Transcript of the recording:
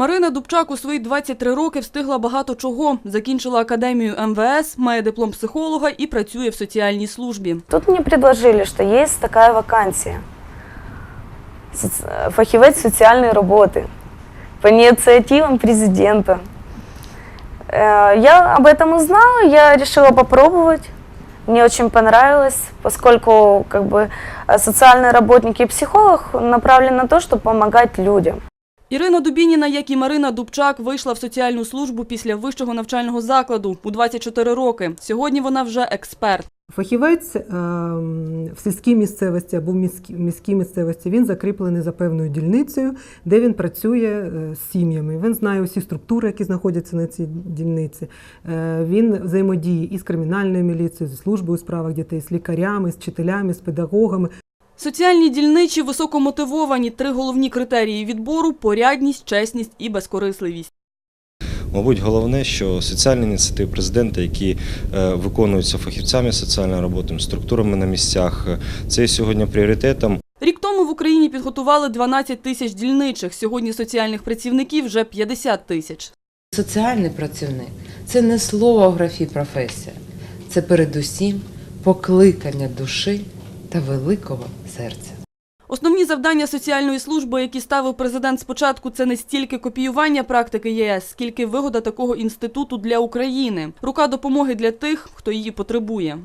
Марина Дубчак у свої 23 роки встигла багато чого. Закінчила академію МВС, має диплом психолога і працює в соціальній службі. Тут мне предложили, что есть такая вакансия. Соц- Фахивец социальной работы по инициативам президента. Э, Я об этом узнала, я решила попробовать. Мне очень понравилось, поскольку как бы э, социальный работник и психолог направлен на то, чтобы помогать людям. Ірина Дубініна, як і Марина Дубчак, вийшла в соціальну службу після вищого навчального закладу у 24 роки. Сьогодні вона вже експерт. Фахівець ем, в сільській місцевості або в міській, місцевості він закріплений за певною дільницею, де він працює е, з сім'ями. Він знає усі структури, які знаходяться на цій дільниці. Е, Він взаємодіє із кримінальною міліцією, з службою у справах дітей, з лікарями, з вчителями, з педагогами. Соціальні дільничі високомотивовані. Три головні критерії відбору – порядність, чесність і безкорисливість. Мабуть, головне, що соціальні ініціативи президента, які е, виконуються фахівцями соціальної роботи, структурами на місцях, е, це сьогодні пріоритетом. Рік тому в Україні підготували 12 тисяч дільничих. Сьогодні соціальних працівників вже 50 тисяч. Соціальний працівник це не слово в графі професія, це передусім покликання душі та великого серця. Основні завдання соціальної служби, які ставив президент спочатку, це не стільки копіювання практики ЄС, скільки вигода такого інституту для України. Рука допомоги для тих, хто її потребує.